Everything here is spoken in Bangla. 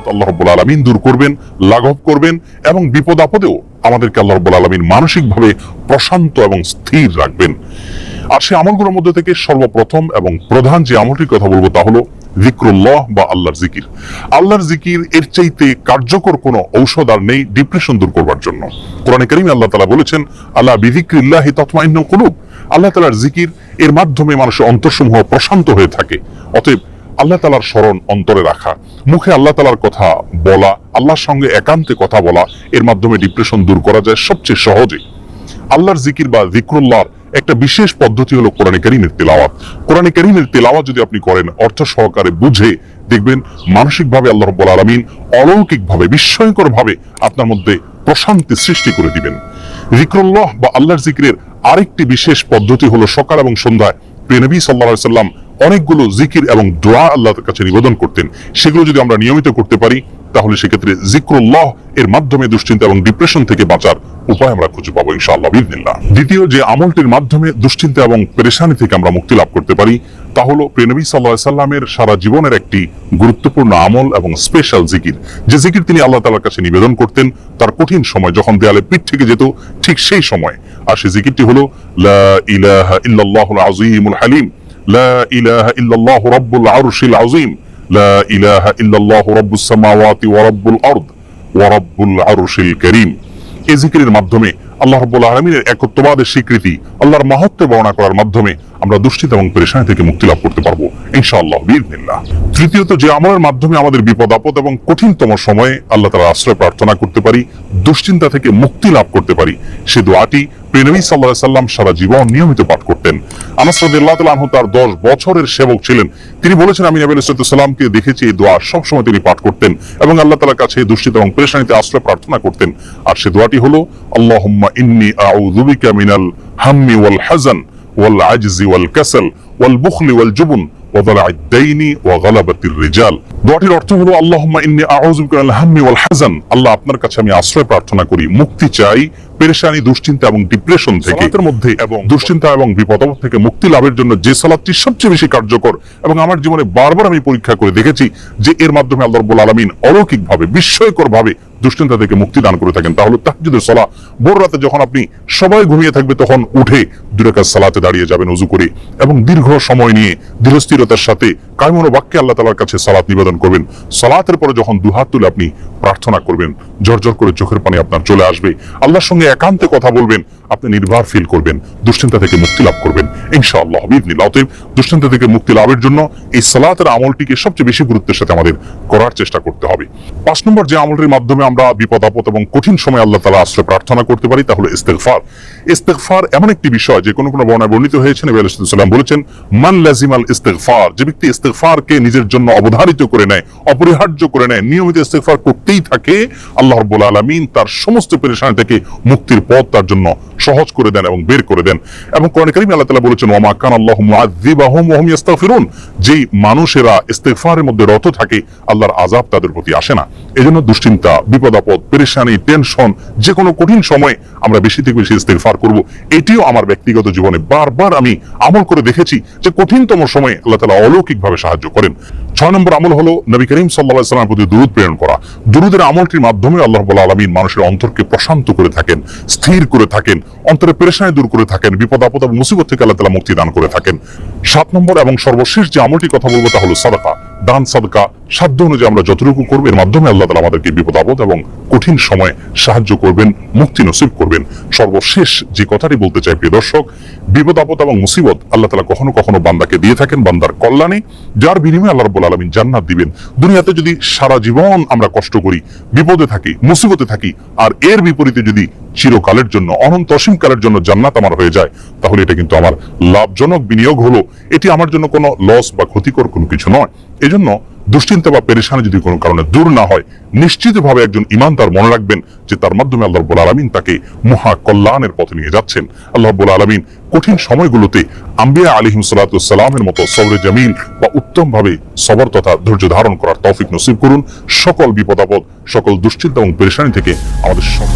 মুসিবত আল্লাহ রব্বুল আলমিন দূর করবেন, লাঘব করবেন এবং বিপদ আপদেও আমাদেরকে আল্লাহ রব্বুল আলমিন মানসিকভাবে প্রশান্ত এবং স্থির রাখবেন। আর সেই আমলগুলোর মধ্যে থেকে সর্বপ্রথম এবং প্রধান যে আমলটির কথা বলব তা হলো জিক্রুল্লাহ বা আল্লাহর জিকির। আল্লাহর জিকির এর চাইতে কার্যকর কোনো ঔষধ আর নেই ডিপ্রেশন দূর করবার জন্য। কোরআনে কারিমে আল্লাহ তালা বলেছেন আল্লাহ বিধিক্রিল্লাহ তৎমাইন্য কুলুব। আল্লাহ তালার জিকির এর মাধ্যমে মানুষের অন্তরসমূহ প্রশান্ত হয়ে থাকে। অতএব আল্লাহ তালার স্মরণ অন্তরে রাখা। মুখে আল্লাহ তালার কথা বলা, আল্লাহর সঙ্গে একান্তে কথা বলা, এর মাধ্যমে ডিপ্রেশন দূর করা যায় সবচেয়ে সহজে। আল্লাহর জিকির বা জিক্রুল্লাহর একটা বিশেষ পদ্ধতি হলো কোরআনে কারিমের তেলাওয়াত। কোরআনে কারিমের তেলাওয়াত যদি আপনি করেন, অর্থ সহকারে বুঝে দেখবেন মানসিকভাবে আল্লাহ রব্বুল আলমিন অলৌকিকভাবে, বিস্ময়করভাবে আপনার মধ্যে প্রশান্তি সৃষ্টি করে দিবেন। জিক্রুল্লাহ বা আল্লাহর জিকিরের আরেকটি বিশেষ পদ্ধতি হলো সকাল এবং সন্ধ্যায়। প্রিয়নবী সাল্লাহ সাল্লাম অনেকগুলো জিকির এবং দোয়া আল্লাহর কাছে নিবেদন করতেন। সেগুলো যদি আমরা নিয়মিত করতে পারি, তাহলে সেক্ষেত্রে জিক্রুল্লাহ এর মাধ্যমে দুশ্চিন্তা এবং ডিপ্রেশন থেকে বাঁচার উপায় আমরা খুঁজে পাবো ইনশাআল্লাহ বিদিনিল্লাহ দ্বিতীয় যে আমলটির মাধ্যমে দুশ্চিন্তা এবং পেরেশানি থেকে আমরা মুক্তি লাভ করতে পারি, তা হলো প্রেনবী সাল্লাহ সাল্লামের সারা জীবনের একটি গুরুত্বপূর্ণ আমল এবং স্পেশাল জিকির। যে জিকির তিনি আল্লাহ তালার কাছে নিবেদন করতেন, তার কঠিন সময় যখন দেয়ালে পিঠ থেকে যেত, ঠিক সেই সময়। আর সেই জিকিরটি হলো, লা ইলাহা আজিমুল হালিম। لا إله إلا الله رب العرش العظيم لا إله إلا الله رب السماوات ورب الأرض ورب العرش الكريم এই জিকিরের মাধ্যমে আল্লাহ রব্বুল আলমীর একত্ববাদের স্বীকৃতি আল্লাহর মাহাত্ম বর্ণনা করার মাধ্যমে আমরা দুশ্চিন্তা এবং পেরেশানি থেকে মুক্তি লাভ করতে পারব, ইনশাআল্লাহ বিদিনিল্লাহ তৃতীয়ত, যে আমলের মাধ্যমে আমাদের বিপদ, আপদ এবং কঠিনতম সময়ে আল্লাহ তালা আশ্রয় প্রার্থনা করতে পারি, দুশ্চিন্তা থেকে মুক্তি লাভ করতে পারি, সে দোয়াটি প্রেনবী সাল্লাহ সাল্লাম সারা জীবন নিয়মিত পাঠ করতেন। আনাস রাদিয়াল্লাহু তার 10 বছরের সেবক ছিলেন। তিনি বলেছেন, আমি নবী সাল্লামকে দেখেছি এই দোয়া সবসময় তিনি পাঠ করতেন এবং আল্লাহ তাআলার কাছে দুশ্চিন্তা এবং পেরেশানিতে আশ্রয় প্রার্থনা করতেন। আর সে দোয়াটি হলো আল্লাহ ইন্নি আউযু বিকা মিনাল হাম্মি ওয়াল হাযান। ওয়াল আজজি ওয়াল কাসাল ওয়াল বুখলি ওয়াল জুবন وضلع الدين وغلبة الرجال দোয়াটির অর্থ হলো আল্লাহুম্মা ইন্নী আউযু বিকা মিনাল হাম্মি ওয়াল হাযান আল্লাহ আপনার কাছে আমি আশ্রয় প্রার্থনা করি মুক্তি চাই পেরেশানি দুশ্চিন্তা এবং ডিপ্রেশন থেকে সালাতের মধ্যে এবং দুশ্চিন্তা এবং বিপদ আপদ থেকে মুক্তি লাভের জন্য যে সালাতটি সবচেয়ে বেশি কার্যকর এবং আমার জীবনে বারবার আমি পরীক্ষা করে দেখেছি যে এর মাধ্যমে আল্লাহ রাব্বুল আলামিন অলৌকিকভাবে বিস্ময়করভাবে দুশ্চিন্তা থেকে মুক্তি দান করে থাকেন। তাহলে তাহাজ্জুদের সালাহ ভোর রাতে যখন আপনি সবাই ঘুমিয়ে থাকবে, তখন উঠে দুই রাকাত সালাতে দাঁড়িয়ে যাবেন ওযু করে এবং দীর্ঘ সময় নিয়ে দৃঢ়স্থিরতার সাথে কায়মন বাক্যে আল্লাহ তাআলার কাছে সালাত নিবেদন করবেন। সালাতের পরে যখন দুহাত তুলে আপনি প্রার্থনা করবেন জর্জর করে চোখের পানি আপনার চলে আসবে। আল্লাহর সঙ্গে একান্তে কথা বলবেন, আপনি নির্ভর ফিল করবেন, দুশ্চিন্তা থেকে মুক্তি লাভ করবেন। ইনশাআল্লাহ বিদিনিল্লাহ অতএব দুশ্চিন্তা থেকে মুক্তি লাভের জন্য এই সালাতের আমলটিকে সবচেয়ে বেশি গুরুত্বের সাথে আমাদের করার চেষ্টা করতে হবে। পাঁচ নম্বর যে আমলটির মাধ্যমে আমরা বিপদ, আপদ এবং কঠিন সময় আল্লাহ তালা আশ্রয় প্রার্থনা করতে পারি তাহলে ইস্তেগফার। ইস্তেগফার এমন একটি বিষয়, যে কোনো কোনো বর্ণায় বর্ণিত হয়েছে, নবী আলাইহিস সালাম বলেছেন, মান লাজিমাল ইস্তেগফার যে ব্যক্তি ইস্তেগফারকে নিজের জন্য অবধারিত করে নেয়, অপরিহার্য করে নেয়, নিয়মিত ইস্তেগফার করতেই থাকে, আল্লাহ রাব্বুল আলামিন তার সমস্ত পেরেশানি থেকে মুক্তির পথ তার জন্য সহজ করে দেন এবং বের করে দেন। এবং কোরআন কারীমে আল্লাহ তাআলা বলেছেন, ওয়া মা কান আল্লাহু যেই মানুষেরা ইস্তেগফারের মধ্যে রত থাকে, আল্লাহর আযাব তাদের প্রতি আসে না। এজন্য দুশ্চিন্তা, বিপদ আপদ, পেরেশানি, টেনশন যে কোনো কঠিন সময় আমরা বেশি থেকে বেশি ইস্তেগফার করব। এটিও আমার ব্যক্তিগত জীবনে বারবার আমি আমল করে দেখেছি যে কঠিনতম সময়ে আল্লাহ তাআলা অলৌকিকভাবে সাহায্য করেন। ছয় নম্বর আমল হলো নবী করিম সাল্লাল্লাহু আলাইহি সাল্লামের প্রতি দুরূদ প্রেরণ করা। দুরূদের আমলটির মাধ্যমে আল্লাহ আলামিন মানুষের অন্তরকে প্রশান্ত করে থাকেন, স্থির করে থাকেন। অন্তরে পেরেশানি দূর করে থাকেন, বিপদ, আপদ এবং মুসিবত থেকে আল্লাহ তালা মুক্তি দান করে থাকেন। সাত নম্বর এবং সর্বশেষ যে আমলটি কথা বলব তা হলো সাদাকা, দান সাদকা সাধ্য অনুযায়ী আমরা যতটুকু করব, এর মাধ্যমে আল্লাহ তালা আমাদেরকে বিপদ, আপদ এবং কঠিন সময় সাহায্য করবেন, মুক্তি নসিব করবেন। সর্বশেষ যে কথাটি বলতে চাই, প্রিয় দর্শক, বিপদ, আপদ এবং মুসিবত আল্লাহ তালা কখনো কখনো বান্দাকে দিয়ে থাকেন, বান্দার কল্যাণে, যার বিনিময়ে আল্লাহ রব্বুল আলমিন জান্নাত দিবেন। দুনিয়াতে যদি সারা জীবন আমরা কষ্ট করি, বিপদে থাকি, মুসিবতে থাকি, আর এর বিপরীতে যদি চিরকালের জন্য, অনন্ত অসীম কালের জন্য জান্নাত আমার হয়ে যায়, তাহলে এটা কিন্তু আমার লাভজনক বিনিয়োগ হলো। এটি আমার জন্য কোনো লস বা ক্ষতিকর কোনো কিছু নয়। এজন্য দুশ্চিন্তা বা পেরেশানি যদি কোনো কারণে দূর না হয়, নিশ্চিতভাবে একজন ইমানদার মনে রাখবেন যে তার মাধ্যমে আল্লাহ রব্বুল আলমিন তাকে মহা কল্যাণের পথে নিয়ে যাচ্ছেন। আল্লাহ রব্বুল আলমিন কঠিন সময়গুলোতে আম্বিয়া আলিহিম সালাতামের মতো সবরে জামিল বা উত্তমভাবে সবর তথা ধৈর্য ধারণ করার তৌফিক নসিব করুন। সকল বিপদ আপদ, সকল দুশ্চিন্তা এবং পেরেশানি থেকে আমাদের সব